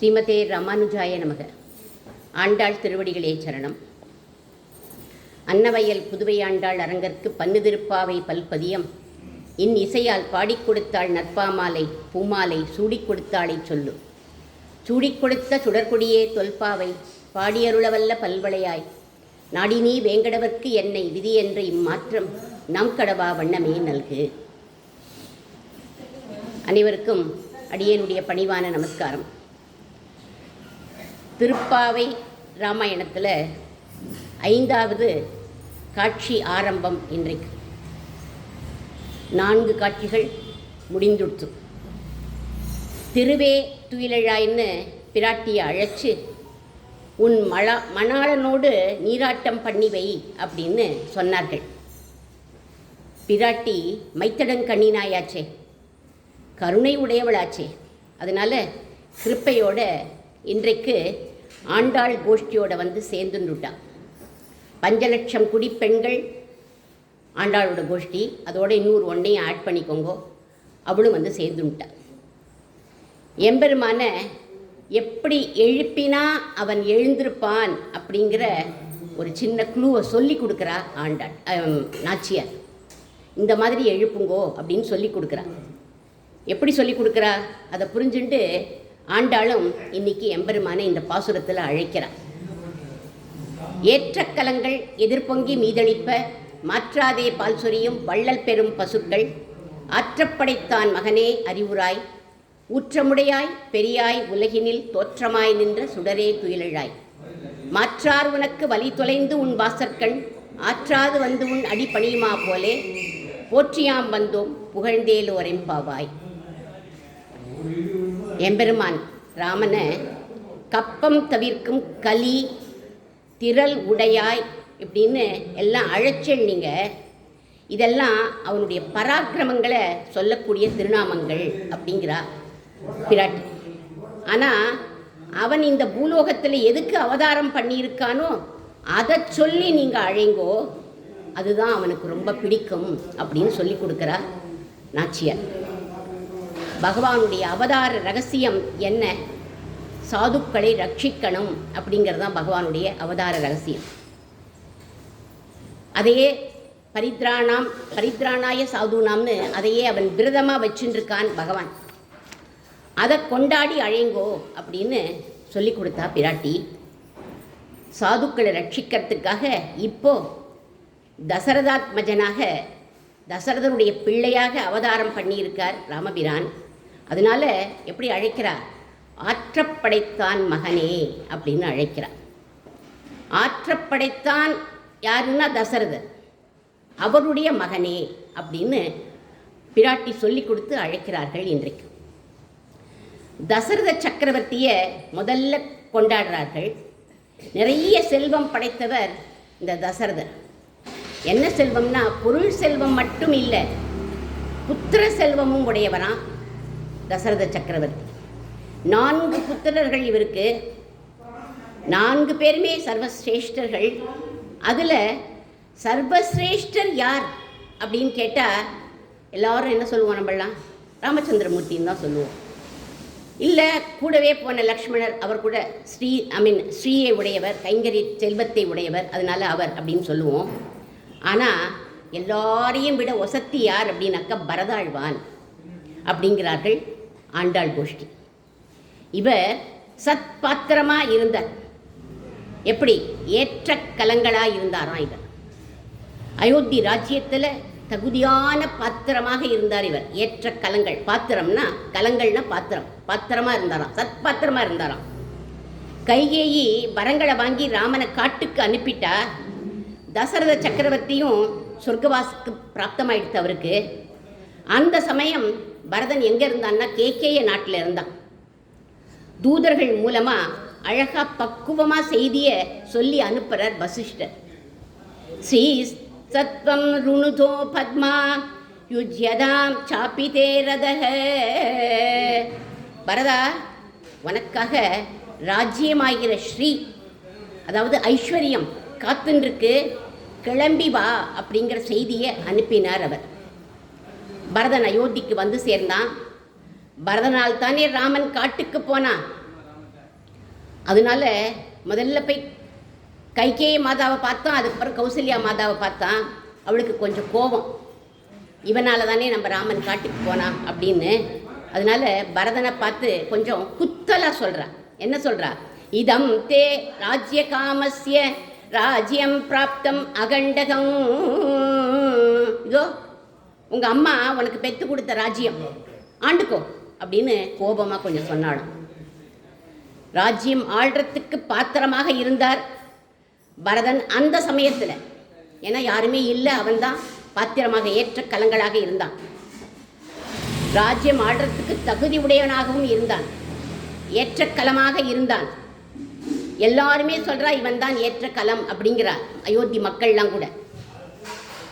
ஸ்ரீமதே ராமானுஜாய நமக. ஆண்டாள் திருவடிகளே சரணம். அன்னவயல் புதுவை ஆண்டாள் அரங்கற்கு பன்னு திருப்பாவை பல்பதியம் இன் இசையால் பாடிக் கொடுத்தாள் நற்பாமாலை பூமாலை சூடிக் கொடுத்தாளை சொல்லு. சூடிக் கொடுத்த சுடற்கொடியே தொல்பாவை பாடியருளவல்ல பல்வளையாய். நாடினீ வேங்கடவர்க்கு என்னை விதி என்ற இம்மாற்றம் நம் கடவா வண்ணமே நல்கு. அனைவருக்கும் அடியனுடைய பணிவான நமஸ்காரம். திருப்பாவை ராமாயணத்தில் ஐந்தாவது காட்சி ஆரம்பம் இன்றைக்கு. நான்கு காட்சிகள் முடிந்துடுத்து. திருவே துயிலழாயின்னு பிராட்டியை அழைச்சு உன் மழா மணாளனோடு நீராட்டம் பண்ணி வை அப்படின்னு சொன்னார்கள். பிராட்டி மைத்தடங்கண்ணினாயாச்சே கருணை உடையவளாச்சே. அதனால் கிருப்பையோட இன்றைக்கு ஆண்டாள் கோஷ்டியோட வந்து சேர்ந்துட்டான் பஞ்சலட்சம் குடிப்பெண்கள் ஆண்டாளோட கோஷ்டி அதோட இன்னொரு ஒன்றையும் ஆட் பண்ணிக்கோங்க. அவளும் வந்து சேர்ந்துட்டான் எம்பெருமான எப்படி எழுப்பினா அவன் எழுந்திருப்பான் அப்படிங்கிற ஒரு சின்ன குழுவை சொல்லி கொடுக்குறா ஆண்டாள் நாச்சியார். இந்த மாதிரி எழுப்புங்கோ அப்படின்னு சொல்லி கொடுக்குறா. எப்படி சொல்லி கொடுக்குறா? அதை புரிஞ்சுட்டு ஆண்டாளும் இன்னைக்கு எம்பெருமானை இந்த பாசுரத்தில் அழைக்கிறார். ஏற்றக்கலங்கள் எதிர்பொங்கி மீதளிப்ப மாற்றாதே பால் சொரியும் வள்ளல் பெறும் பசுக்கள் ஆற்றப்படைத்தான் மகனே அறிவுராய் ஊற்றமுடையாய் பெரியாய் உலகினில் தோற்றமாய் நின்ற சுடரே துயிலழாய். மாற்றார் உனக்கு வலி தொலைந்து உன் வாசற்கண் ஆற்றாது வந்து உன் அடி பணியுமா போலே போற்றியாம் வந்தோம் புகழ்ந்தேலோரெம்பாவாய் எம்பெருமான் ராமனை கப்பம் தவிர்க்கும் கலி திரள் உடையாய் இப்படின்னு எல்லாம் அழைச்சல் நீங்கள் இதெல்லாம் அவனுடைய பராக்கிரமங்களை சொல்லக்கூடிய திருநாமங்கள் அப்படிங்கிறா பிராட்டி. ஆனால் அவன் இந்த பூலோகத்தில் எதுக்கு அவதாரம் பண்ணியிருக்கானோ அதை சொல்லி நீங்கள் அழைங்கோ அதுதான் அவனுக்கு ரொம்ப பிடிக்கும் அப்படின்னு சொல்லி கொடுக்குறா நாச்சியார். பகவானுடைய அவதார ரகசியம் என்ன? சாதுக்களை ரட்சிக்கணும் அப்படிங்கிறது தான் பகவானுடைய அவதார ரகசியம். அதையே பரித்ராணாம் பரித்ராணாய சாதுனாம்னு அதையே அவன் விரதமாக வச்சுருக்கான் பகவான். அதை கொண்டாடி அழைங்கோ அப்படின்னு சொல்லி கொடுத்தா பிராட்டி சாதுக்களை ரட்சிக்கிறதுக்காக இப்போ தசரதாத்மஜனாக தசரதனுடைய பிள்ளையாக அவதாரம் பண்ணியிருக்கார் ராமபிரான். அதனால எப்படி அழைக்கிறார் ஆற்றப்படைத்தான் மகனே அப்படின்னு அழைக்கிறார் ஆற்றப்படைத்தான் யாருன்னா தசரதர். அவருடைய மகனே அப்படின்னு பிராட்டி சொல்லி கொடுத்து அழைக்கிறார்கள் இன்றைக்கு. தசரத சக்கரவர்த்தியை முதல்ல கொண்டாடுறார்கள். நிறைய செல்வம் படைத்தவர் இந்த தசரதர். என்ன செல்வம்னா பொருள் செல்வம் மட்டும் இல்லை புத்திர செல்வமும் உடையவராம் தசரத சக்கரவர்த்தி. நான்கு புத்திரர்கள் இவருக்கு. நான்கு பேருமே சர்வசிரேஷ்டர்கள். அதில் சர்வசிரேஷ்டர் யார் அப்படின்னு கேட்டால் எல்லாரும் என்ன சொல்லுவோம் நம்மளாம் ராமச்சந்திரமூர்த்தின்னு தான் சொல்லுவோம். இல்லை கூடவே போன லக்ஷ்மணர் அவர் கூட ஸ்ரீ ஐ மீன் ஸ்ரீயை உடையவர் கைங்கரி செல்வத்தை உடையவர் அதனால அவர் அப்படின்னு சொல்லுவோம். ஆனால் எல்லாரையும் விட ஒசத்தி யார் அப்படின்னாக்கா பரதாழ்வான் அப்படிங்கிறார்கள். ஆண்டாள் கோஷ்டி. இவர் சத் பாத்திரமாக இருந்தார். எப்படி? ஏற்ற கலங்களாக இருந்தாராம் இவர்? அயோத்தி ராஜ்யத்தில் தகுதியான பாத்திரமாக இருந்தார் இவர். ஏற்ற கலங்கள். பாத்திரம்னா கலங்கள்னா பாத்திரம். பாத்திரமா இருந்தாராம் சத் பாத்திரமா இருந்தாராம் கைகேயி வரங்களை வாங்கி ராமனை காட்டுக்கு அனுப்பிட்டா தசரத சக்கரவர்த்தியும் சொர்க்கவாசுக்கு பிராப்தமாயிடுத்து அவருக்கு. அந்த சமயம் பரதன் எங்கே இருந்தான்னா கேகேய நாட்டில் இருந்தான். தூதர்கள் மூலமாக அழகா பக்குவமாக செய்தியை சொல்லி அனுப்புகிறார் வசிஷ்டர். ஸ்ரீ சத்வம் ருணுதோ பத்மா யுஜ்யதாம் சாப்பிதே ரதக பரதா உனக்காக ராஜ்யமாகிற ஸ்ரீ அதாவது ஐஸ்வர்யம் காத்துன்றிருக்கு கிளம்பி வா அப்படிங்கிற செய்தியை அனுப்பினார் அவர். பரதன் அயோத்திக்கு வந்து சேர்ந்தான். பரதனால் தானே ராமன் காட்டுக்கு போனான். அதனால முதல்ல போய் கைகேய மாதாவை பார்த்தான் அதுக்கப்புறம் கௌசல்யா மாதாவை பார்த்தான். அவளுக்கு கொஞ்சம் கோபம். இவனால் தானே நம்ம ராமன் காட்டுக்கு போனான் அப்படின்னு. அதனால பரதனை பார்த்து கொஞ்சம் குத்தலாக சொல்கிறா என்ன சொல்கிறா இதம் தே ராஜ்ய காமஸ்ய ராஜ்யம் பிராப்தம் அகண்டகம். இதோ உங்கள் அம்மா உனக்கு பெற்று கொடுத்த ராஜ்யம். ஆண்டுக்கோ அப்படின்னு கோபமாக கொஞ்சம் சொன்னாலும் ராஜ்யம் ஆள்றதுக்கு பாத்திரமாக இருந்தார். பரதன் அந்த சமயத்தில் ஏன்னா யாருமே இல்லை அவன்தான் பாத்திரமாக ஏற்ற கலங்களாக இருந்தான். ராஜ்யம் ஆள்றதுக்கு தகுதி உடையவனாகவும் இருந்தான். ஏற்ற கலமாக இருந்தான். எல்லாருமே சொல்கிறா இவன் தான் ஏற்ற கலம் அப்படிங்கிறார் அயோத்தி மக்கள்லாம் கூட.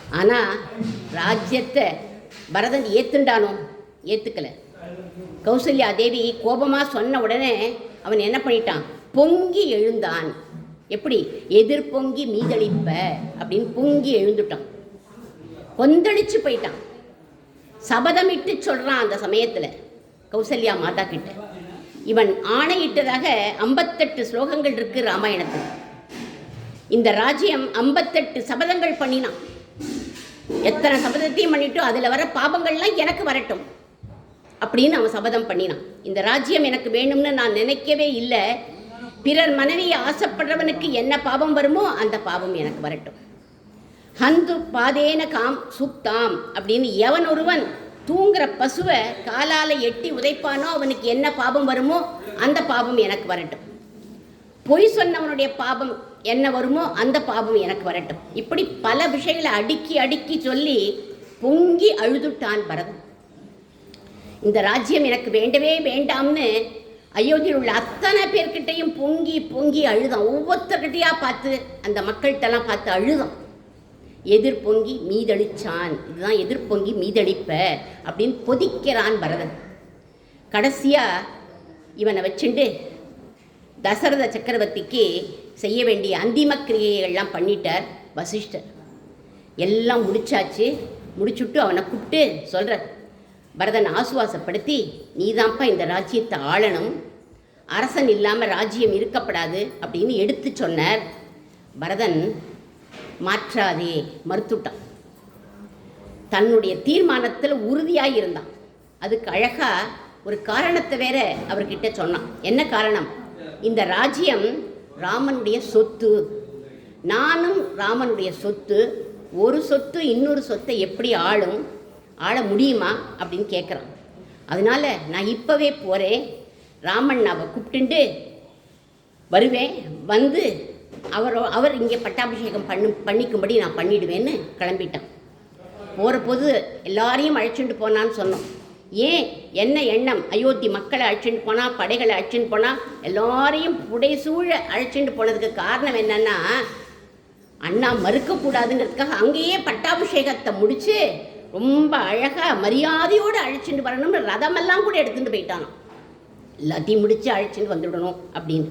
ஆனால் ராஜ்யத்தை பரதன் ஏத்துண்டானோ? ஏத்துக்கல. கௌசல்யா தேவி கோபமாக சொன்ன உடனே அவன் என்ன பண்ணிட்டான்? பொங்கி எழுந்தான். எப்படி? எதிர் பொங்கி மீதளிப்ப அப்படின்னு பொங்கி எழுந்துட்டான். கொந்தளிச்சு போயிட்டான். சபதமிட்டு சொல்றான் அந்த சமயத்தில் கௌசல்யா மாதா கிட்ட. இவன் ஆணையிட்டதாக ஐம்பத்தெட்டு ஸ்லோகங்கள் இருக்கு ராமாயணத்தில். இந்த ராஜ்யம் ஐம்பத்தெட்டு சபதங்கள் பண்ணினான். எத்தனை சபதத்தையும் பண்ணிட்டோ அதில் வர பாபங்கள்லாம் எனக்கு வரட்டும். அப்படின்னு அவன் சபதம் பண்ணினான். இந்த ராஜ்யம் எனக்கு வேணும்னு நான் நினைக்கவே இல்லை. பிறர் மனைவியை ஆசைப்படுறவனுக்கு என்ன பாவம் வருமோ அந்த பாவம் எனக்கு வரட்டும். ஹந்து பாதேன காம் சுக்தாம் அப்படின்னு எவன் ஒருவன் தூங்குற பசுவை காலால் எட்டி உதைப்பானோ அவனுக்கு என்ன பாபம் வருமோ அந்த பாபம் எனக்கு வரட்டும். பொய் சொன்னவனுடைய பாபம் என்ன வருமோ அந்த பாவம் எனக்கு வரட்டும். இப்படி பல விஷயங்களை அடுக்கி அடுக்கி சொல்லி பொங்கி அழுதுட்டான் பரதன். இந்த ராஜ்யம் எனக்கு வேண்டவே வேண்டாம்னு அயோத்தியில் உள்ள அத்தனை பேர்கிட்டையும் பொங்கி பொங்கி அழுதான். ஒவ்வொருத்தர்கிட்டயா பார்த்து அந்த மக்கள்கிட்டலாம் பார்த்து அழுதான். எதிர் பொங்கி மீதளிச்சான். இதுதான் எதிர் பொங்கி மீதளிப்ப அப்படின்னு கொதிக்கிறான் பரதன். கடைசியாக இவனை வச்சுண்டு தசரத சக்கரவர்த்திக்கு செய்ய வேண்டிய அந்திம கிரியைகள்லாம் பண்ணிட்டார் வசிஷ்டர். எல்லாம் முடிச்சாச்சு. முடிச்சுட்டு அவனை கூப்பிட்டு சொல்கிறார் பரதன் ஆசுவாசப்படுத்தி நீதான்ப்பா இந்த ராஜ்யத்தை ஆளணும். அரசன் இல்லாமல் ராஜ்யம் இருக்கப்படாது அப்படின்னு எடுத்து சொன்னார். பரதன் மாற்றாதே மறுத்துட்டான். தன்னுடைய தீர்மானத்தில் உறுதியாக இருந்தான். அதுக்கு அழகாக ஒரு காரணத்தை வேற அவர்கிட்ட சொன்னான். என்ன காரணம்? இந்த ராஜ்யம் ராமனுடைய சொத்து. நானும் ராமனுடைய சொத்து. ஒரு சொத்து இன்னொரு சொத்தை எப்படி ஆளும்? ஆள முடியுமா? அப்படின்னு கேட்குறான் அதனால நான் இப்போவே போகிறேன் ராமன் அவ கூப்பிட்டுண்டு வருவேன். வந்து அவர் அவர் இங்கே பட்டாபிஷேகம் பண்ணு பண்ணிக்கும்படி நான் பண்ணிடுவேன்னு கிளம்பிட்டான். போகிற போது எல்லாரையும் அழைச்சிட்டு போனான்னு சொன்னோம். ஏன் என்ன எண்ணம்? அயோத்தி மக்களை அழைச்சிட்டு போனால் படைகளை அழைச்சிட்டு போனால் எல்லாரையும் புடைசூழ அழைச்சிட்டு போனதுக்கு காரணம் என்னன்னா அண்ணா மறுக்கக்கூடாதுங்கிறதுக்காக அங்கேயே பட்டாபிஷேகத்தை முடித்து ரொம்ப அழகாக மரியாதையோடு அழைச்சிட்டு வரணும்னு ரதமெல்லாம் கூட எடுத்துகிட்டு போயிட்டானோ எல்லாத்தையும் முடித்து அழைச்சிட்டு வந்துவிடணும் அப்படின்னு.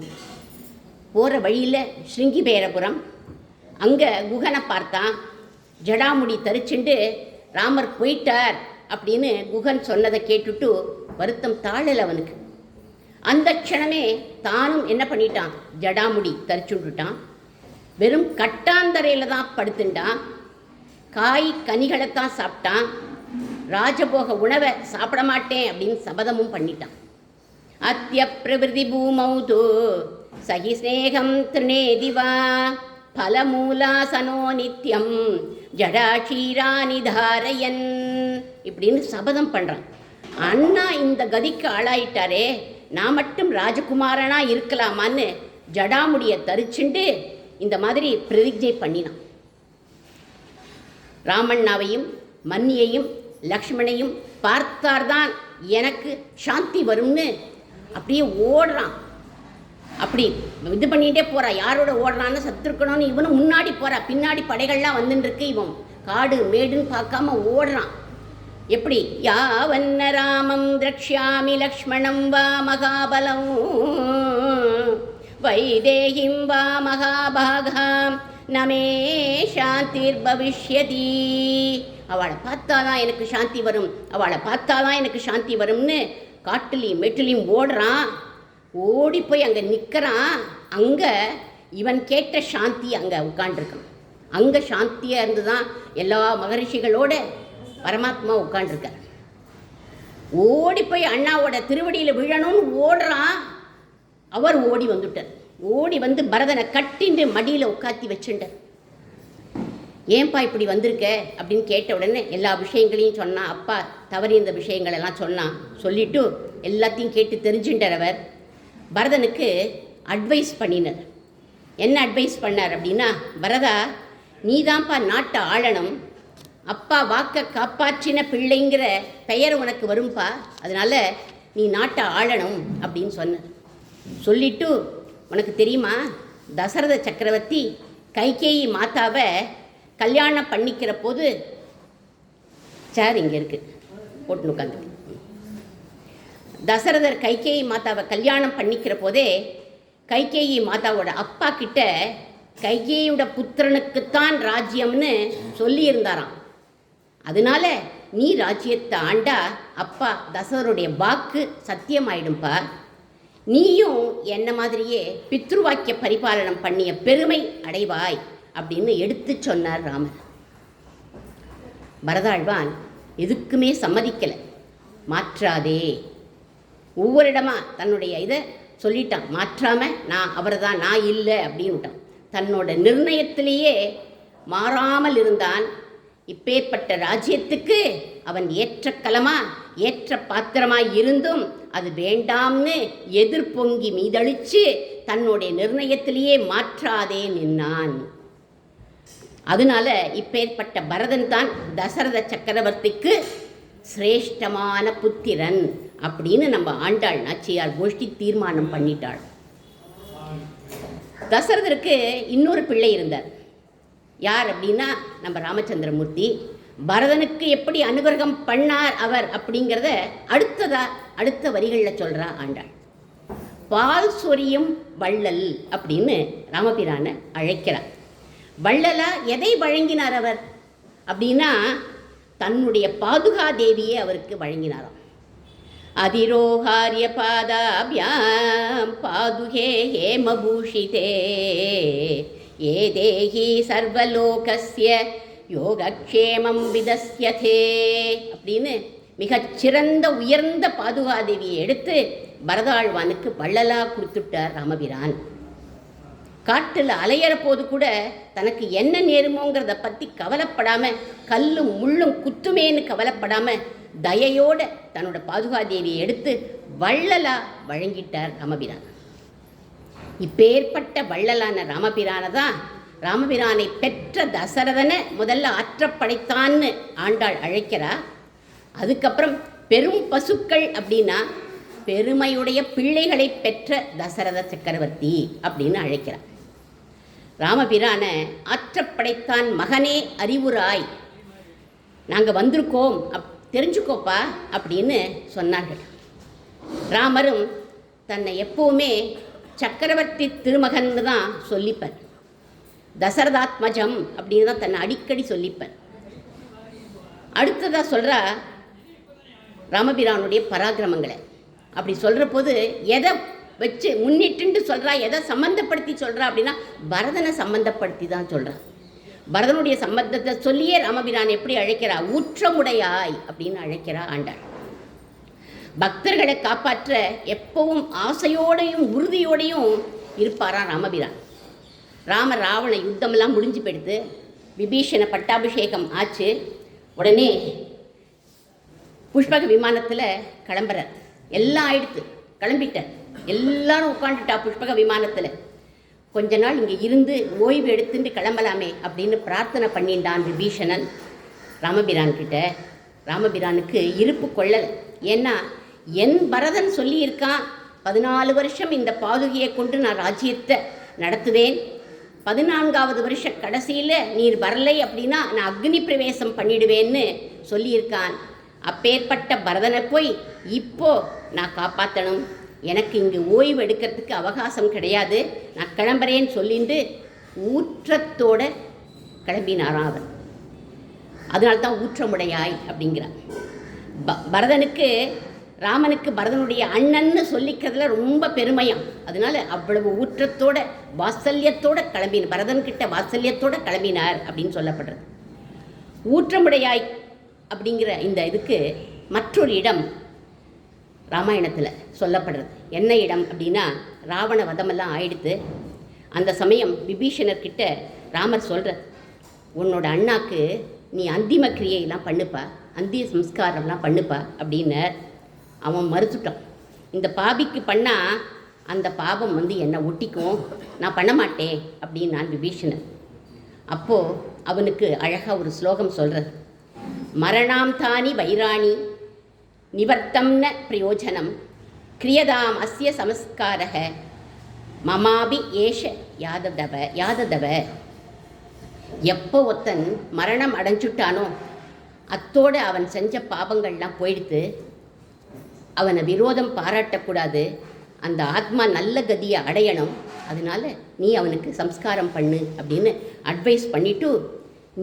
போகிற வழியில் ஸ்ருங்கிபேரபுரம் அங்கே குகனை பார்த்தான் ஜடாமுடி தரிச்சுண்டு ராமர் போயிட்டார். அப்படின்னு குகன் சொன்னதை கேட்டுட்டு வருத்தம் தாழல அவனுக்கு. அந்த க்ஷணமே தானும் என்ன பண்ணிட்டான்? ஜடாமுடி தரிச்சுட்டுட்டான் வெறும் கட்டாந்தரையில் தான் படுத்துட்டான் காய் கனிகளைத்தான் சாப்பிட்டான். ராஜபோக உணவை சாப்பிட மாட்டேன் அப்படின்னு சபதமும் பண்ணிட்டான். அத்திய பிரபிருதி பூமௌது சகி ஸ்நேகம் திருநேதிவா பலமூலாசனோ நித்யம் ஜடாட்சீராணி தாரயன். இப்படின்னு சபதம் பண்ணுறான் அண்ணா இந்த கதிக்கு ஆளாயிட்டாரே நான் மட்டும் ராஜகுமாரனா இருக்கலாமான்னு ஜடாமுடியை தரிச்சுண்டு இந்த மாதிரி பிரதிஜை பண்ணினான். ராமண்ணாவையும் மன்னியையும் லக்ஷ்மணையும் பார்த்தார்தான் எனக்கு சாந்தி வரும்னு அப்படியே ஓடுறான். அப்படி இது பண்ணிகிட்டே போகிறா யாரோட ஓடுறான்னு சத்துருக்கணும்னு இவனும் முன்னாடி போகிறா பின்னாடி படைகள்லாம் வந்துட்டுருக்கு இவன். காடு மேடுன்னு பார்க்காம ஓடுறான். எப்படி? யாவன்ன ராமம் திரக்ஷாமி லக்ஷ்மணம் வா மகாபலம். வைதேகிம் வா மகாபாகாம். நமே சாந்திர் பவிஷ்யதி. அவளை பார்த்தாதான் எனக்கு சாந்தி வரும். அவளை பார்த்தாதான் எனக்கு சாந்தி வரும்னு காட்டுலையும் மெட்டிலையும் ஓடுறான். ஓடி போய் அங்கே நிற்கிறான் அங்கே இவன் கேட்ட சாந்தி அங்கே உட்காண்டிருக்கான் அங்கே சாந்தியாக இருந்து தான் எல்லா மகரிஷிகளோட பரமாத்மா உட்காண்டிருக்கார் ஓடி போய் அண்ணாவோட திருவடியில் விழணும்னு ஓடுறான். அவர் ஓடி வந்துட்டார். ஓடி வந்து பரதனை கட்டிண்டு மடியில் உட்காத்தி வச்சுட்டார். ஏன்பா இப்படி வந்திருக்க? அப்படின்னு கேட்ட உடனே எல்லா விஷயங்களையும் சொன்னான் அப்பா தவறி இந்த விஷயங்கள் எல்லாம் சொன்னான் சொல்லிவிட்டு எல்லாத்தையும் கேட்டு தெரிஞ்சுட்டார் அவர். பரதனுக்கு அட்வைஸ் பண்ணினார். என்ன அட்வைஸ் பண்ணார் அப்படின்னா பரதா நீதான்ப்பா நாட்டை ஆளணும். அப்பா வாக்கை காப்பாற்றின பிள்ளைங்கிற பெயர் உனக்கு வரும்பா? அதனால நீ நாட்டை ஆளணும் அப்படின்னு சொன்னார் சொல்லிட்டு உனக்கு தெரியுமா? தசரத சக்கரவர்த்தி கைகேயி மாதாவை கல்யாணம் பண்ணிக்கிற போது சார் இங்கே இருக்குது போட்டு உட்காந்து தசரதர் கைகேயி மாதாவை கல்யாணம் பண்ணிக்கிற போதே கைகேயி மாதாவோட அப்பா கிட்ட கைகேயோட புத்திரனுக்குத்தான் ராஜ்யம்னு சொல்லியிருந்தாராம். அதனால நீ ராஜ்யத்தை ஆண்டா அப்பா தசரருடைய வாக்கு சத்தியமாயிடும்பா. நீயும் என்ன மாதிரியே பித்ருவாக்கிய பரிபாலனம் பண்ணிய பெருமை அடைவாய் அப்படின்னு எடுத்து சொன்னார் ராமர். பரதாழ்வான் எதுக்குமே சம்மதிக்கலை. மாற்றாதே. ஒவ்வொரு இடமா தன்னுடைய இதை சொல்லிட்டான். மாற்றாம நான் அவரை தான் நான் இல்லை அப்படின்ட்டான் தன்னோட நிர்ணயத்திலேயே மாறாமல் இருந்தான் இப்பேற்பட்ட ராஜ்யத்துக்கு அவன் ஏற்ற கலமா ஏற்ற பாத்திரமாய் இருந்தும் அது வேண்டாம்னு எதிர்பொங்கி மீதளிச்சு தன்னுடைய நிர்ணயத்திலேயே மாற்றாதே நின்னான். அதனால இப்பேற்பட்ட பரதன் தான் தசரத சக்கரவர்த்திக்கு சிரேஷ்டமான புத்திரன் அப்படின்னு நம்ம ஆண்டாள் நாச்சியார் கோஷ்டி தீர்மானம் பண்ணிட்டாள். தசரதருக்கு இன்னொரு பிள்ளை இருந்தார். யார் அப்படின்னா நம்ம ராமச்சந்திரமூர்த்தி. பரதனுக்கு எப்படி அனுகிரகம் பண்ணார் அவர் அப்படிங்கிறத அடுத்ததா அடுத்த வரிகளில் சொல்கிறா ஆண்டாள். பால் சொரியும் வள்ளல் அப்படின்னு ராமபிரானை அழைக்கிறார் வள்ளலா எதை வழங்கினார் அவர்? அப்படின்னா தன்னுடைய பாதுகா தேவியை அவருக்கு வழங்கினாராம். அதிரோகாரிய பாதாபியாம் பாதுகே ஹேமபூஷிதே. ஏ தேகி சர்வலோகஸ்ய யோகக்ஷேமம் விதஸ்யதே அப்படின்னு மிகச்சிறந்த உயர்ந்த பாதுகாதேவியை எடுத்து பரதாழ்வானுக்கு வள்ளலா கொடுத்துட்டார் ராமபிரான். காட்டில் அலையிற போது கூட தனக்கு என்ன நேருமோங்கிறத பற்றி கவலைப்படாமல் கல்லும் முள்ளும் குத்துமேன்னு கவலைப்படாமல் தயையோடு தன்னோட பாதுகாதேவியை எடுத்து வள்ளலா வழங்கிட்டார் ராமபிரான். இப்பேற்பட்ட வள்ளலான ராமபிரான தான் ராமபிரானை பெற்ற தசரதனை முதல்ல ஆற்றப்படைத்தான்னு ஆண்டாள் அழைக்கிறா. அதுக்கப்புறம் பெரும் பசுக்கள் அப்படின்னா பெருமையுடைய பிள்ளைகளை பெற்ற தசரத சக்கரவர்த்தி அப்படின்னு அழைக்கிறார் ராமபிரான ஆற்றப்படைத்தான் மகனே அறிவுராய். நாங்கள் வந்திருக்கோம் அப் தெரிஞ்சுக்கோப்பா அப்படின்னு சொன்னார்கள். ராமரும் தன்னை எப்போவுமே சக்கரவர்த்தி திருமகன்னு தான் சொல்லிப்பார். தசரதாத்மஜம் அப்படின்னு தான் தன்னை அடிக்கடி சொல்லிப்பார். அடுத்ததாக சொல்கிறா ராமபிரானுடைய பராக்கிரமங்களை. அப்படி சொல்கிற போது எதை வச்சு முன்னிட்டு சொல்கிறா எதை சம்மந்தப்படுத்தி சொல்கிறா அப்படின்னா பரதனை சம்மந்தப்படுத்தி தான் சொல்கிறா பரதனுடைய சம்பந்தத்தை சொல்லியே ராமபிரான் எப்படி அழைக்கிறா? ஊற்றமுடையாய் அப்படின்னு அழைக்கிறா ஆண்டாள். பக்தர்களை காப்பாற்ற எப்பவும் ஆசையோடையும் உறுதியோடையும் இருப்பாராம் ராமபிரான் ராம ராவண யுத்தமெல்லாம் முடிஞ்சு போயிடுது. விபீஷண பட்டாபிஷேகம் ஆச்சு. உடனே புஷ்பக விமானத்தில் கிளம்புறார். எல்லாம் ஆயிடுத்து. கிளம்பிட்டார். எல்லாரும் உட்காந்துட்டா புஷ்பக விமானத்தில். கொஞ்ச நாள் இங்கே இருந்து ஓய்வு எடுத்துட்டு கிளம்பலாமே அப்படின்னு பிரார்த்தனை பண்ணியிருந்தான் விபீஷணன் ராமபிரான் கிட்ட ராமபிரானுக்கு இருப்பு கொள்ளலை. ஏன்னா என் பரதன் சொல்லியிருக்கான் பதினாலு வருஷம் இந்த பாதுகையை கொண்டு நான் ராஜ்யத்தை நடத்துவேன். பதினான்காவது வருஷ கடைசியில் நீர் வரலை அப்படின்னா நான் அக்னி பிரவேசம் பண்ணிடுவேன்னு சொல்லியிருக்கான். அப்பேற்பட்ட பரதனை போய் இப்போ நான் காப்பாற்றணும் எனக்கு இங்கு ஓய்வு எடுக்கிறதுக்கு அவகாசம் கிடையாது. நான் கிளம்புறேன்னு சொல்லிட்டு ஊற்றத்தோட கிளம்பினாராம் அவர் அதனால்தான் ஊற்றமுடையாய் அப்படிங்கிறார் ப பரதனுக்கு ராமனுக்கு பரதனுடைய அண்ணன்னு சொல்லிக்கிறதுல ரொம்ப பெருமையாம். அதனால அவ்வளவு ஊற்றத்தோட வாத்சல்யத்தோட கிளம்பின பரதன்கிட்ட வாத்சல்யத்தோட கிளம்பினார் அப்படின்னு சொல்லப்படுறது. ஊற்றமுடையாய் அப்படிங்கிற இந்த இதுக்கு மற்றொரு இடம் ராமாயணத்தில் சொல்லப்படுறது. என்ன இடம் அப்படின்னா ராவண வதமெல்லாம் ஆயிடுத்து அந்த சமயம் விபீஷணர்கிட்ட ராமர் சொல்கிறார் உன்னோட அண்ணாக்கு நீ அந்திம கிரியையெல்லாம் பண்ணுப்பா அந்திய சம்ஸ்காரம்லாம் பண்ணுப்பா அப்படின்னு அவன் மறுத்துட்டான். இந்த பாபிக்கு பண்ணால் அந்த பாபம் வந்து என்னை ஒட்டிக்கும். நான் பண்ண மாட்டேன் அப்படின்னு நான் விபீஷணன். அப்போது அவனுக்கு அழகாக ஒரு ஸ்லோகம் சொல்கிறது மரணாம் தானி வைராணி நிவர்த்தம்ன பிரயோஜனம் கிரியதாம் அஸ்ய சமஸ்காரக மமாபி ஏஷ யாததவ யாததவ. எப்போ ஒருத்தன் மரணம் அடைஞ்சுட்டானோ அத்தோடு அவன் செஞ்ச பாபங்கள்லாம் போயிடுத்து அவனை விரோதம் பாராட்டக்கூடாது. அந்த ஆத்மா நல்ல கதியை அடையணும். அதனால் நீ அவனுக்கு சம்ஸ்காரம் பண்ணு அப்படின்னு அட்வைஸ் பண்ணிவிட்டு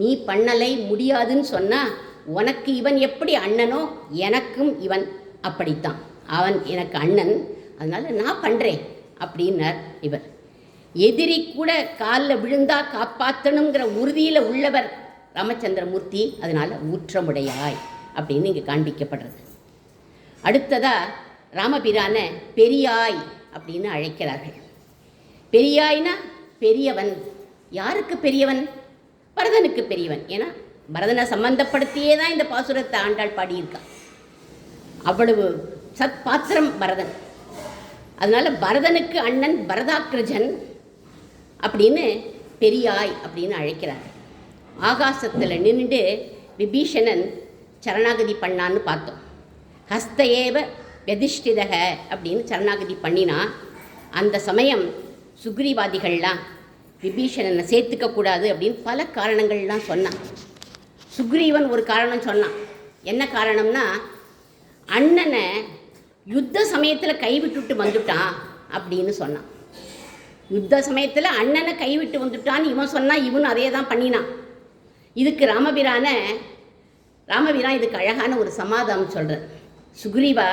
நீ பண்ணலை முடியாதுன்னு சொன்னால் உனக்கு இவன் எப்படி அண்ணனோ எனக்கும் இவன். அப்படித்தான். அவன் எனக்கு அண்ணன் அதனால் நான் பண்ணுறேன் அப்படின்னார் இவர். எதிரி கூட காலில் விழுந்தா காப்பாற்றணுங்கிற உறுதியில் உள்ளவர் ராமச்சந்திரமூர்த்தி அதனால் ஊற்றமுடையாய் அப்படின்னு இங்கே காண்பிக்கப்படுறது. அடுத்ததா ராமபிரான பெரியாய் அப்படின்னு அழைக்கிறார்கள். பெரியாய்னா பெரியவன். யாருக்கு பெரியவன்? பரதனுக்கு பெரியவன். ஏன்னா பரதனை சம்பந்தப்படுத்தியே தான் இந்த பாசுரத்தை ஆண்டாள் பாடியிருக்கா. அவ்வளவு சத் பாத்திரம் பரதன். அதனால பரதனுக்கு அண்ணன் பரதாக்கிரஜன் அப்படின்னு பெரியாய் அப்படின்னு அழைக்கிறார் ஆகாசத்தில் நின்றுட்டு விபீஷணன் சரணாகதி பண்ணான்னு பார்த்தோம். ஹஸ்தஏவ வெதிஷ்டிதக அப்படின்னு சரணாகதி பண்ணினா அந்த சமயம் சுக்ரீவாதிகள்லாம் விபீஷணனை சேர்த்துக்க கூடாது அப்படின்னு பல காரணங்கள்லாம் சொன்னான். சுக்ரீவன் ஒரு காரணம் சொன்னான். என்ன காரணம்னா அண்ணனை யுத்த சமயத்தில் கைவிட்டுட்டு வந்துட்டான் அப்படின்னு சொன்னான். யுத்த சமயத்தில் அண்ணனை கைவிட்டு வந்துட்டான்னு இவன் சொன்னால் இவனும் அதே தான் பண்ணினான். இதுக்கு ராமபிரான ராமபிரான் இதுக்கு அழகான ஒரு சமாதானம் சொல்கிறார் சுக்ரீவா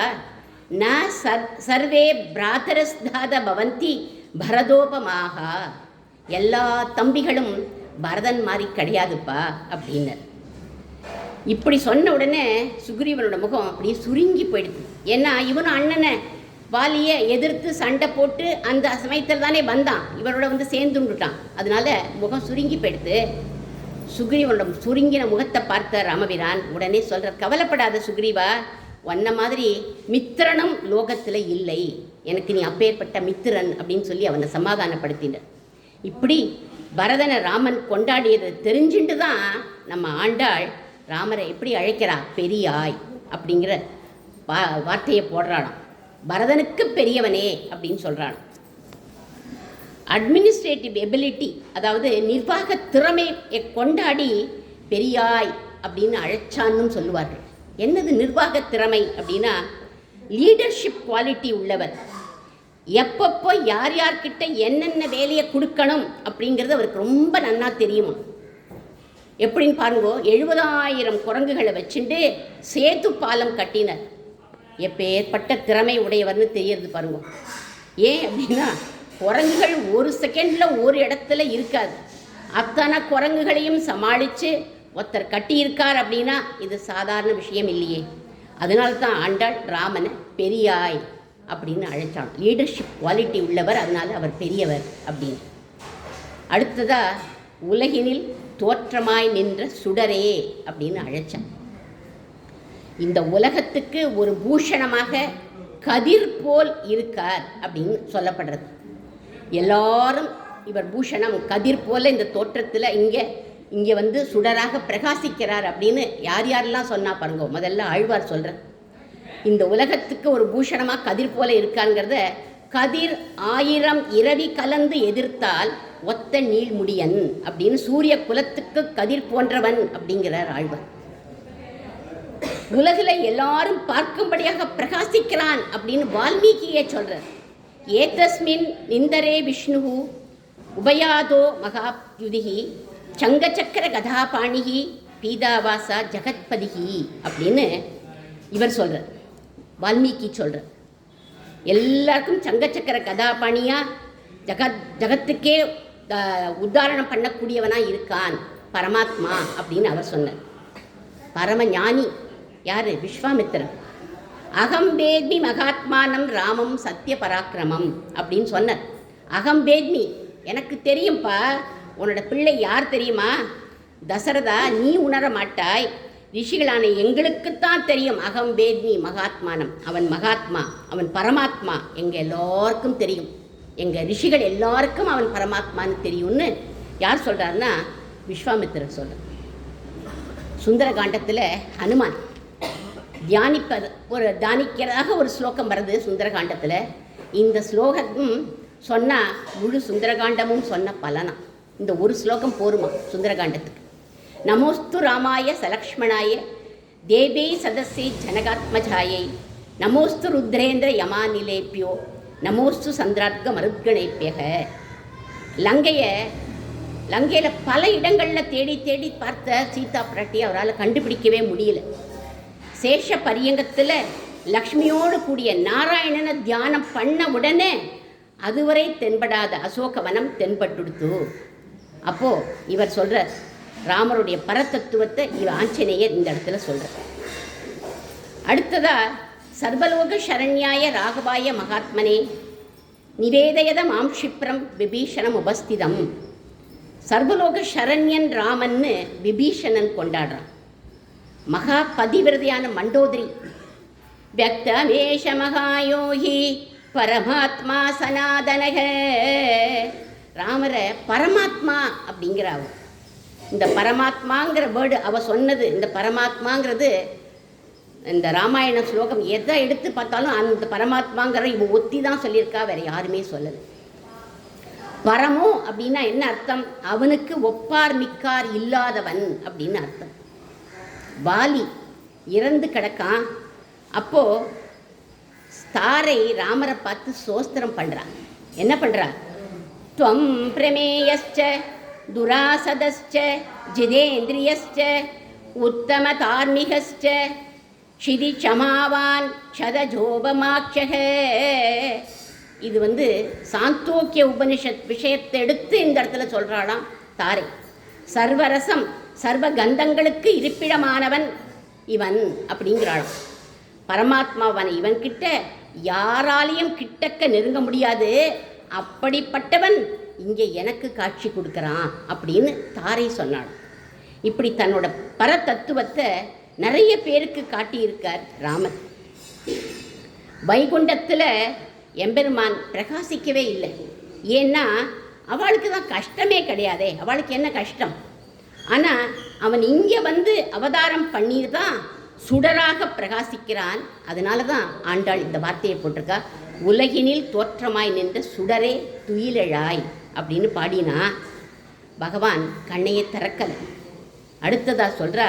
ந சர் சர்வே பிராதரஸ்தாத பவந்தி பரதோபமாக எல்லா தம்பிகளும் பரதன் மாதிரி கிடையாதுப்பா அப்படின்னார் இப்படி சொன்ன உடனே சுக்ரீவனோட முகம் அப்படியே சுருங்கி போயிடுது ஏன்னா இவனும் அண்ணனை வாலியை எதிர்த்து சண்டை போட்டு அந்த சமயத்தில் தானே வந்தான். இவரோட வந்து சேர்ந்துண்டுட்டான். அதனால முகம் சுருங்கி போயிடுது சுக்ரீவனோட சுருங்கின முகத்தை பார்த்த ராமபிரான் உடனே சொல்கிறார் கவலைப்படாத சுக்ரீவா உன்ன மாதிரி மித்திரனும் லோகத்தில் இல்லை. எனக்கு நீ அப்பேற்பட்ட மித்திரன் அப்படின்னு சொல்லி அவனை சமாதானப்படுத்தினார். இப்படி பரதனை ராமன் கொண்டாடியதை தெரிஞ்சுட்டு தான் நம்ம ஆண்டாள் ராமரை எப்படி அழைக்கிறா? பெரியாய் அப்படிங்கிற வா வார்த்தையை போடுறானாம். பரதனுக்கு பெரியவனே அப்படின்னு சொல்கிறான் அட்மினிஸ்ட்ரேட்டிவ் எபிலிட்டி அதாவது நிர்வாக திறமையை கொண்டாடி பெரியாய் அப்படின்னு அழைச்சான்னு சொல்லுவார்கள். என்னது நிர்வாக திறமை அப்படின்னா லீடர்ஷிப் குவாலிட்டி உள்ளவர். எப்பப்போ யார் யார்கிட்ட என்னென்ன வேலையை கொடுக்கணும் அப்படிங்கிறது அவருக்கு ரொம்ப நன்னா தெரியுமா. எப்படின்னு பாருங்க எழுபதாயிரம் குரங்குகளை வச்சுட்டு சேத்து பாலம் கட்டினர். எப்பேற்பட்ட திறமை உடையவர்னு தெரியறது பாருங்க. ஏன் அப்படின்னா குரங்குகள் ஒரு செகண்டில் ஒரு இடத்துல இருக்காது. அத்தனை குரங்குகளையும் சமாளித்து ஒருத்தர் கட்டியிருக்கார் அப்படின்னா இது சாதாரண விஷயம் இல்லையே. அதனால தான் ஆண்டாள் ராமனை பெரியாய் அப்படின்னு அழைச்சான் லீடர்ஷிப் குவாலிட்டி உள்ளவர் அதனால அவர் பெரியவர் அப்படின்னு. அடுத்ததா உலகினில் தோற்றமாய் நின்ற சுடரே அப்படின்னு அழைச்சான் இந்த உலகத்துக்கு ஒரு பூஷணமாக கதிர் போல் இருக்கார் அப்படின்னு சொல்லப்படுறது. எல்லாரும் இவர் பூஷணம் கதிர் போல இந்த தோற்றத்தில் இங்கே இங்கே வந்து சுடராக பிரகாசிக்கிறார் அப்படின்னு யார் யாரெல்லாம் சொன்னா பாருங்க முதல்ல ஆழ்வார் சொல்கிறார் இந்த உலகத்துக்கு ஒரு பூஷணமாக கதிர் போல இருக்காங்கிறத கதிர் ஆயிரம் இரவி கலந்து எதிர்த்தால் ஒத்த நீள்முடியன் அப்படின்னு சூரிய குலத்துக்கு கதிர் போன்றவன் அப்படிங்கிறார் ஆழ்வார். உலகில் எல்லாரும் பார்க்கும்படியாக பிரகாசிக்கிறான் அப்படின்னு வால்மீகியே சொல்கிறார் ஏதஸ்மின் நிந்தரே விஷ்ணு உபயாதோ மகாயுதிகி சங்கச்சக்கர கதாபாணிகி பீதாவாசா ஜெகத்பதிகி அப்படின்னு இவர் சொல்கிறார் வால்மீகி சொல்கிறார் எல்லாருக்கும் சங்கச்சக்கர கதாபாணியாக ஜகத் ஜகத்துக்கே உதாரணம் உத்தாரணம் பண்ணக்கூடியவனாக இருக்கான் பரமாத்மா அப்படின்னு அவர் சொன்னார். பரம ஞானி யார்? விஸ்வாமித்திரன். அகம் வேத்மி மகாத்மானம் ராமம் சத்திய பராக்கிரமம் அப்படின்னு சொன்னார். அகம் வேத்மி எனக்கு தெரியும்ப்பா உன்னோட பிள்ளை யார் தெரியுமா? தசரதா நீ உணர மாட்டாய். ரிஷிகளான எங்களுக்குத்தான் தெரியும். அகம் வேத்மி மகாத்மானம். அவன் மகாத்மா அவன் பரமாத்மா. எங்கள் எல்லாருக்கும் தெரியும். எங்கள் ரிஷிகள் எல்லாருக்கும் அவன் பரமாத்மான்னு தெரியும்னு யார் சொல்கிறாருன்னா விஸ்வாமித்திரர் சொல்கிறார் சுந்தரகாண்டத்தில் ஹனுமான். தியானிப்பது ஒரு தியானிக்கிறதாக ஒரு ஸ்லோகம் வருது சுந்தரகாண்டத்தில். இந்த ஸ்லோகம் சொன்னால் முழு சுந்தரகாண்டமும் சொன்ன பலனா. இந்த ஒரு ஸ்லோகம் போருமா சுந்தரகாண்டத்துக்கு. நமோஸ்து ராமாய சலக்ஷ்மணாய தேவே சதசி ஜனகாத்மஜாயை. நமோஸ்து ருத்ரேந்திர யமாநிலேப்பியோ நமோஸ்து சந்திராத்க மருத்கணேப்பியக லங்கையை லங்கையில் பல இடங்களில் தேடி தேடி பார்த்த சீதா பிராட்டி அவரால் கண்டுபிடிக்கவே முடியல. சேஷ பரியங்கத்தில் லக்ஷ்மியோடு கூடிய நாராயணனை தியானம் பண்ண உடனே அதுவரை தென்படாத அசோகவனம் தென்பட்டுடுத்து. அப்போது இவர் சொல்கிறார் ராமருடைய பரதத்துவத்தை இவர் ஆஞ்சநேயர் இந்த இடத்துல சொல்கிறார் அடுத்ததா சர்வலோக சரண்யாய ராகவாய மகாத்மனே நிவேதயத மாம் க்ஷிப்ரம் விபீஷணம் உபஸ்திதம். சர்வலோக சரண்யன் ராமன்னு விபீஷணன் கொண்டாடுறான். மகா பதிவிரதையான மண்டோதரி வியக்தமேஷ மகாயோகி பரமாத்மா சனாதனக. ராமரை பரமாத்மா அப்படிங்கிறாவ இந்த பரமாத்மாங்கிற வேர்டு அவ சொன்னது இந்த பரமாத்மாங்கிறது இந்த ராமாயண ஸ்லோகம் எதை எடுத்து பார்த்தாலும் அந்த பரமாத்மாங்கிற இவ ஒத்தி தான் சொல்லியிருக்கா வேற யாருமே சொல்லலை. பரமோ அப்படின்னா என்ன அர்த்தம்? அவனுக்கு ஒப்பார் மிக்கார் இல்லாதவன் அப்படின்னு அர்த்தம். வாலி இறந்து கிடக்கான். அப்போ தாரை ராமரை பார்த்து சோஸ்திரம் பண்ணுறான் என்ன பண்ணுறா त्वं प्रमेयश्च दुरासदश्च जितेन्द्रियश्च உத்தம தார்மிகஸ்ச க்ஷிதி இது வந்து சாந்தோக்கிய உபனிஷத் விஷயத்தை எடுத்து இந்த இடத்துல சொல்கிறாளாம் தாரை. சர்வரசம் சர்வ கந்தங்களுக்கு இருப்பிடமானவன் இவன் அப்படிங்கிறாளாம். பரமாத்மாவான இவன்கிட்ட யாராலையும் கிட்டக்க நெருங்க முடியாது. அப்படிப்பட்டவன் இங்கே எனக்கு காட்சி கொடுக்குறான் அப்படின்னு தாரை சொன்னாள். இப்படி தன்னோட பரதத்துவத்தை நிறைய பேருக்கு காட்டியிருக்கார் ராமர். வைகுண்டத்தில் எம்பெருமான் பிரகாசிக்கவே இல்லை. ஏன்னா அவளுக்கு தான் கஷ்டமே கிடையாதே. அவளுக்கு என்ன கஷ்டம்? ஆனால் அவன் இங்கே வந்து அவதாரம் பண்ணி தான் சுடராக பிரகாசிக்கிறான். அதனால தான் ஆண்டாள் இந்த வார்த்தையை போட்டிருக்கா. உலகினில் தோற்றமாய் நின்ற சுடரே துயிலழாய் அப்படின்னு பாடினா பகவான் கண்ணையை திறக்கலை. அடுத்ததா சொல்கிறா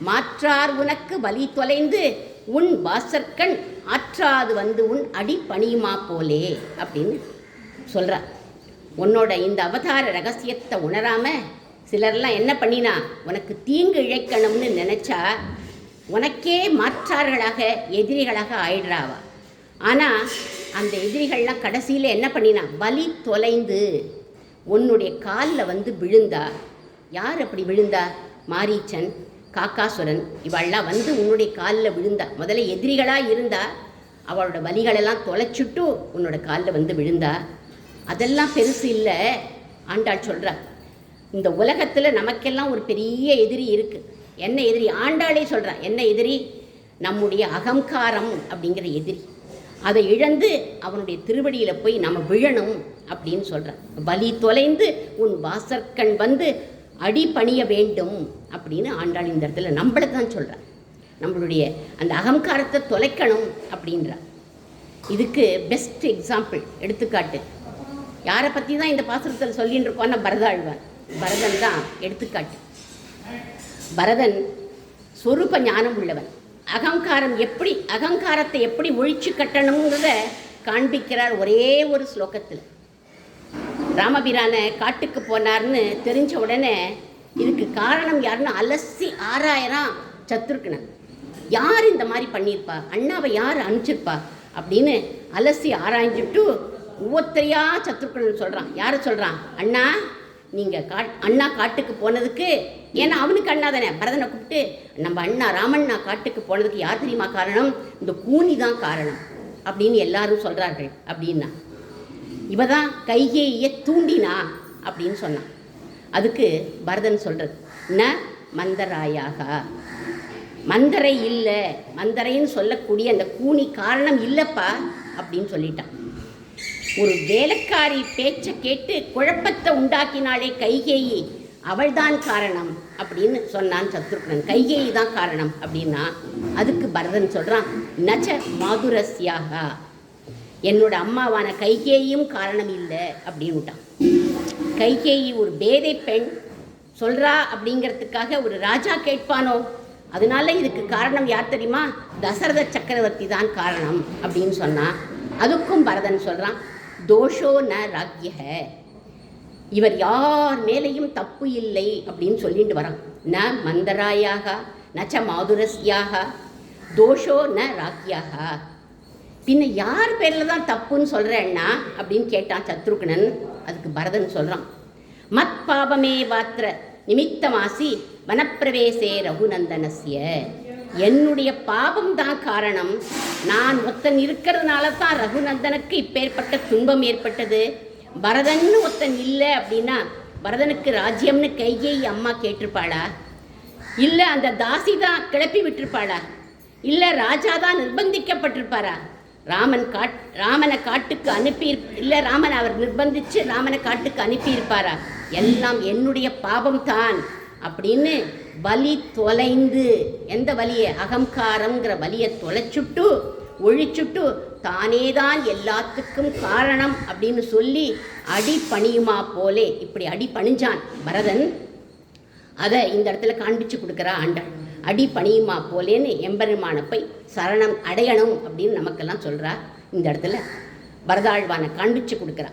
மாற்றார் உனக்கு வலி தொலைந்து உன் வாசற்கண் ஆற்றாது வந்து உன் அடி பணியுமா போலே? அப்படின்னு சொல்கிறா உன்னோட இந்த அவதார ரகசியத்தை உணராம சிலர்லாம் என்ன பண்ணினா உனக்கு தீங்கு இழைக்கணும்னு நினச்சா உனக்கே மாற்றார்களாக எதிரிகளாக ஆயிடுறாவா? ஆனால் அந்த எதிரிகள்லாம் கடைசியில் என்ன பண்ணினா வலி தொலைந்து உன்னுடைய காலில் வந்து விழுந்தா. யார் அப்படி விழுந்தா? மாரீச்சன் காக்காசுரன் இவள்லாம் வந்து உன்னுடைய காலில் விழுந்தா. முதல்ல எதிரிகளாக இருந்தா அவளோட வலிகளெல்லாம் தொலைச்சிட்டு உன்னோட காலில் வந்து விழுந்தா. அதெல்லாம் பெருசு இல்லை ஆண்டாள் சொல்கிறா இந்த உலகத்தில் நமக்கெல்லாம் ஒரு பெரிய எதிரி இருக்குது என்ன எதிரி? ஆண்டாளே சொல்கிறா என்ன எதிரி? நம்முடைய அகங்காரம் அப்படிங்கிற எதிரி. அதை இழந்து அவனுடைய திருவடியில் போய் நம்ம விழணும் அப்படின்னு சொல்கிறான் வலி தொலைந்து உன் வாசற்கண் வந்து அடி பணிய வேண்டும் அப்படின்னு ஆண்டாள் இந்த இடத்துல நம்மளை தான் சொல்கிறான் நம்மளுடைய அந்த அகங்காரத்தை தொலைக்கணும் அப்படின்றார் இதுக்கு பெஸ்ட் எக்ஸாம்பிள் எடுத்துக்காட்டு. யாரை பற்றி தான் இந்த பாசுரத்தில் சொல்லின்னு இருக்கோன்னா பரதாழ்வார் பரதன் தான் எடுத்துக்காட்டு. பரதன் சொரூப ஞானம் உள்ளவன். அகங்காரம் எப்படி அகங்காரத்தை எப்படி ஒழிச்சு கட்டணுங்கிறத காண்பிக்கிறார் ஒரே ஒரு ஸ்லோகத்தில். ராமபிரானை காட்டுக்கு போனார்னு தெரிஞ்ச உடனே இதுக்கு காரணம் யாருன்னு அலசி ஆராயறான் சத்ருக்கணன் யார் இந்த மாதிரி பண்ணியிருப்பா? அண்ணாவை யார் அனுப்பிச்சிருப்பா? அப்படின்னு அலசி ஆராய்ஞ்சிட்டு ஒவ்வொருத்தரையா சத்ருக்கணன் சொல்கிறான் யாரை சொல்கிறான் அண்ணா நீங்கள் காட் அண்ணா காட்டுக்கு போனதுக்கு ஏன்னா அவனுக்கு அண்ணா தானே. பரதனை கூப்பிட்டு நம்ம அண்ணா ராமண்ணா காட்டுக்கு போனதுக்கு யார் தெரியுமா காரணம்? இந்த கூனி தான் காரணம் அப்படின்னு எல்லாரும் சொல்கிறார்கள் அப்படின்னா இவ தான் கைகேயை தூண்டினா அப்படின்னு சொன்னான். அதுக்கு பரதன் சொல்கிறது ந மந்தராயாக. மந்தரை இல்லை மந்தரைன்னு சொல்லக்கூடிய அந்த கூனி காரணம் இல்லைப்பா அப்படின்னு சொல்லிட்டான். ஒரு வேலைக்காரி பேச்சை கேட்டு குழப்பத்தை உண்டாக்கினாளே கைகேயி. அவள்தான் காரணம் அப்படின்னு சொன்னான் சத்ருக்னன். கைகேயி தான் காரணம் அப்படின்னா அதுக்கு பரதன் சொல்கிறான் நச்ச மாதுரஸ்யாக. என்னோட அம்மாவான கைகேயும் காரணம் இல்லை அப்படின்னுட்டான். கைகேயி ஒரு பேதை பெண் சொல்றா அப்படிங்கிறதுக்காக ஒரு ராஜா கேட்பானோ? அதனால இதுக்கு காரணம் யார் தெரியுமா? தசரத சக்கரவர்த்தி தான் காரணம் அப்படின்னு சொன்னா அதுக்கும் பரதன் சொல்றான் தோஷோ ந ராக்கிய இவர் யார் மேலேயும் தப்பு இல்லை அப்படின்னு சொல்லிட்டு வரான். ந மந்தராயாக நச்ச மாதுரஸ்யாக தோஷோ ந ராக்கியாக பின்ன யார் பேரில் தான் தப்புன்னு சொல்கிறேன்னா அப்படின்னு கேட்டான் சத்ருக்னன். அதுக்கு பரதன் சொல்கிறான் மத் பாபமே வாத்திர நிமித்தமாசி வனப்பிரவேசே ரகுநந்தனஸ்ய. என்னுடைய பாபம் தான் காரணம். நான் ஒத்தன் இருக்கிறதுனால தான் ரகுநந்தனுக்கு இப்பேற்பட்ட துன்பம் ஏற்பட்டது. பரதன்னு ஒத்தன் இல்லை அப்படின்னா பரதனுக்கு ராஜ்யம்னு கையை அம்மா கேட்டிருப்பாளா? இல்லை அந்த தாசி தான் கிளப்பி விட்டிருப்பாளா? இல்லை ராஜா தான் நிர்பந்திக்கப்பட்டிருப்பாரா? ராமன் காட் ராமனை காட்டுக்கு அனுப்பி இல்லை ராமன் அவர் நிர்பந்திச்சு ராமனை காட்டுக்கு அனுப்பியிருப்பாரா? எல்லாம் என்னுடைய பாபம் தான் அப்படின்னு வலி தொலைந்து எந்த வலியை? அகங்காரங்கிற வலியை தொலைச்சுட்டு ஒழிச்சுட்டு தானே தான் எல்லாத்துக்கும் காரணம் அப்படின்னு சொல்லி அடி பணியுமா போலே இப்படி அடி பணிஞ்சான் பரதன். அதை இந்த இடத்துல காண்பிச்சு கொடுக்குறா ஆண்டாள். அடி பணியுமா போலேன்னு எம்பெருமான போய் சரணம் அடையணும் அப்படின்னு நமக்கெல்லாம் சொல்கிறா இந்த இடத்துல. பரதாழ்வானை காண்பிச்சு கொடுக்குறா.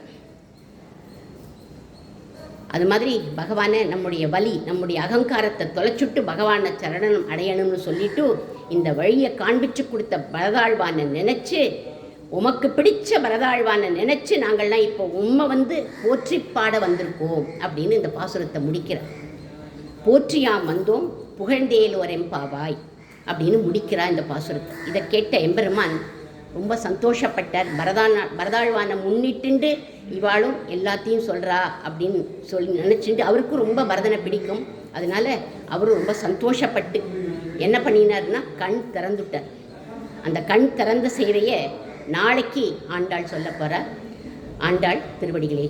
அது மாதிரி பகவானை நம்முடைய வலி நம்முடைய அகங்காரத்தை தொலைச்சுட்டு பகவானை சரணம் அடையணும்னு சொல்லிட்டு இந்த வழியை காண்பிச்சு கொடுத்த பரதாழ்வானை நினச்சி உமக்கு பிடிச்ச பரதாழ்வானை நினச்சி நாங்கள்லாம் இப்போ உண்மை வந்து போற்றி பாட வந்திருக்கோம் அப்படின்னு இந்த பாசுரத்தை முடிக்கிறார். போற்றியாம் வந்தோம் புகழ்ந்தேலோரம்பாவாய் அப்படின்னு முடிக்கிறா இந்த பாசுரத்தை. இதை கேட்ட எம்பெருமான் ரொம்ப சந்தோஷப்பட்டார். பரதான பரதாழ்வானை முன்னிட்டுண்டு இவாளும் எல்லாத்தையும் சொல்கிறா அப்படின்னு சொல்லி நினச்சிட்டு அவருக்கும் ரொம்ப பரதனை பிடிக்கும். அதனால அவரும் ரொம்ப சந்தோஷப்பட்டு என்ன பண்ணினார்னா கண் திறந்துட்டார். அந்த கண் திறந்த சேவையை நாளைக்கு ஆண்டாள் சொல்ல போகிறார் ஆண்டாள் திருவடிகளே